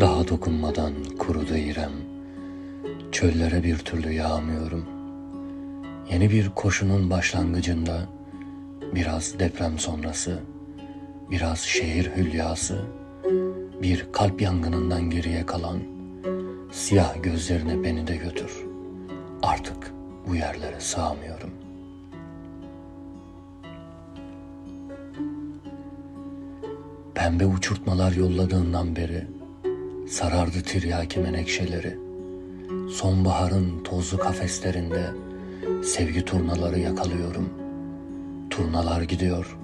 Daha dokunmadan kurudu İrem. Çöllere bir türlü yağmıyorum. Yeni bir koşunun başlangıcında biraz deprem sonrası, biraz şehir hülyası, bir kalp yangınından geriye kalan siyah gözlerine beni de götür. Artık bu yerlere sığamıyorum. Pembe uçurtmalar yolladığından beri sarardı tiryaki menekşeleri. Sonbaharın tozlu kafeslerinde sevgi turnaları yakalıyorum. Turnalar gidiyor,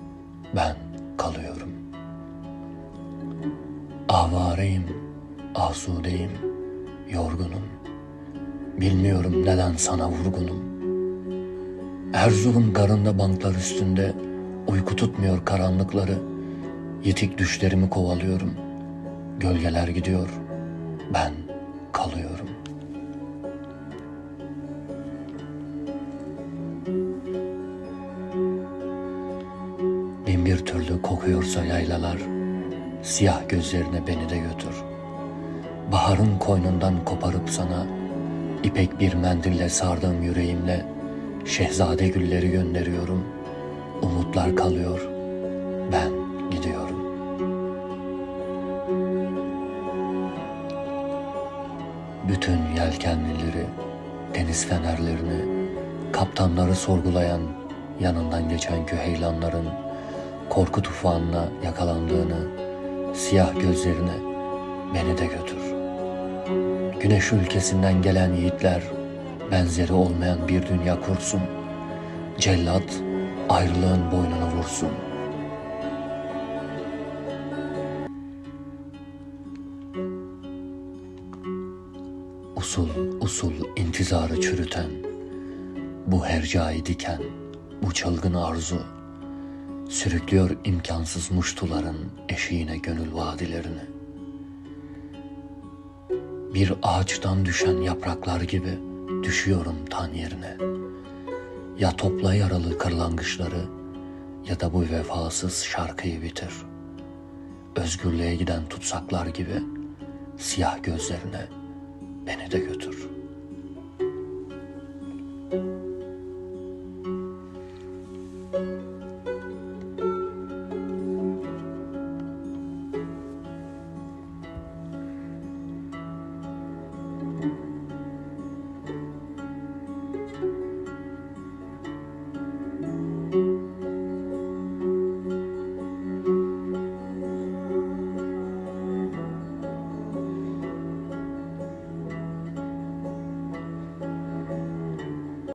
ben kalıyorum. Avareyim, asudeyim, yorgunum. Bilmiyorum neden sana vurgunum. Erzurum garında banklar üstünde uyku tutmuyor karanlıkları. Yitik düşlerimi kovalıyorum. Gölgeler gidiyor, ben kalıyorum. Bin bir türlü kokuyorsa yaylalar, siyah gözlerine beni de götür. Baharın koynundan koparıp sana, ipek bir mendille sardığım yüreğimle, şehzade gülleri gönderiyorum. Umutlar kalıyor, Bütün yelkenlileri, deniz fenerlerini, kaptanları sorgulayan yanından geçen küheylanların korku tufanına yakalandığını, siyah gözlerine beni de götür. Güneş ülkesinden gelen yiğitler benzeri olmayan bir dünya kursun. Cellat ayrılığın boynuna vursun. Usul usul intizarı çürüten, bu hercai diken, bu çılgın arzu, sürüklüyor imkansız muştuların eşiğine gönül vadilerini. Bir ağaçtan düşen yapraklar gibi düşüyorum tan yerine. Ya topla yaralı kırlangıçları ya da bu vefasız şarkıyı bitir. Özgürlüğe giden tutsaklar gibi siyah gözlerine Beni de götür.